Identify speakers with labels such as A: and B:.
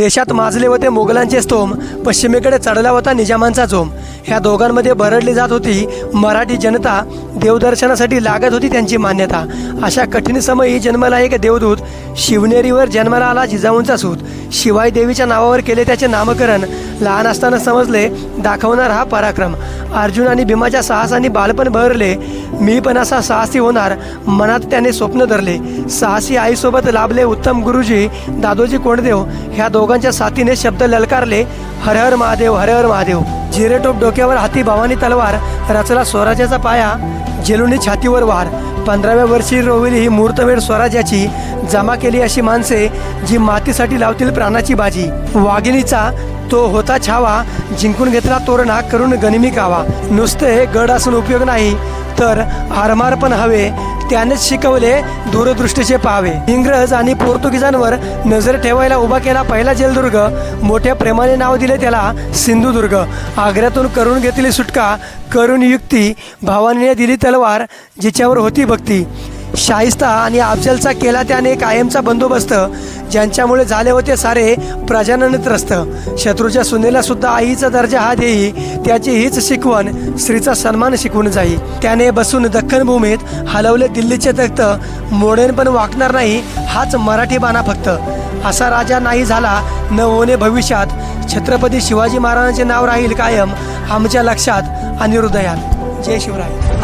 A: देशात माजले होते मोगलांचे स्तोम पश्चिमेकडे चढला होता निजामांचा जोम. ह्या दोघांमध्ये भरडली जात होती मराठी जनता देवदर्शनासाठी लागत होती त्यांची मान्यता. अशा कठीण समयी जन्मला एक देवदूत शिवनेरीवर जन्माला आला जिजाऊंचा सूत. शिवाई देवीच्या नावावर केले त्याचे नामकरण. लहान असताना समजले दाखवणार हा पराक्रम. अर्जुन आणि भीमाच्या साहसाने बालपण भरले. मी पण असा साहसी होणार मनात त्याने स्वप्न धरले. साहसी आईसोबत लाभले उत्तम गुरुजी दादोजी कोंडदेव. ह्या दोघांच्या साथीने शब्द ललकारले हर हर महादेव हर हर महादेव. जिरेटोप डोक्यावर हाती भवानी तलवार रचला स्वराज्याचा पाया जेलुनी छातीवर वार. पंधराव्या वर्षी रोवली ही मुहूर्तवेळ स्वराज्याची जमा केली अशी माणसे जी मातीसाठी लावतील प्राणाची बाजी. वाघिणीचा तो होता छावा जिंकून घेतला तोरणा करून गनिमी कावा. नुसते गड असून उपयोग नाही तर आरमार पण हवे. त्यानेच शिकवले दूरदृष्टीचे पाहावे इंग्रज आणि पोर्तुगीजांवर नजर ठेवायला उभा केला पहिला जलदुर्ग. मोठ्या प्रेमाने नाव दिले त्याला सिंधुदुर्ग. आग्र्यातून करून घेतली सुटका करून युक्ती भावानीने दिली तलवार जिच्यावर होती भक्ती. शाहिस्ता आणि अफजलचा केला त्याने कायमचा बंदोबस्त ज्यांच्यामुळे झाले होते सारे प्रजानन त्रस्त शत्रूच्या सुनेला सुद्धा आईचा दर्जा हा देई त्याची हीच शिकवण स्त्रीचा सन्मान शिकवून जाई. त्याने बसून दख्खन भूमीत हलवले दिल्लीचे तख्त मोडेन पण वाकणार नाही हाच मराठी बाणा फक्त. असा राजा नाही झाला न होणे भविष्यात. छत्रपती शिवाजी महाराजांचे नाव राहील कायम आमच्या लक्षात आणि हृदयात. जय शिवराय.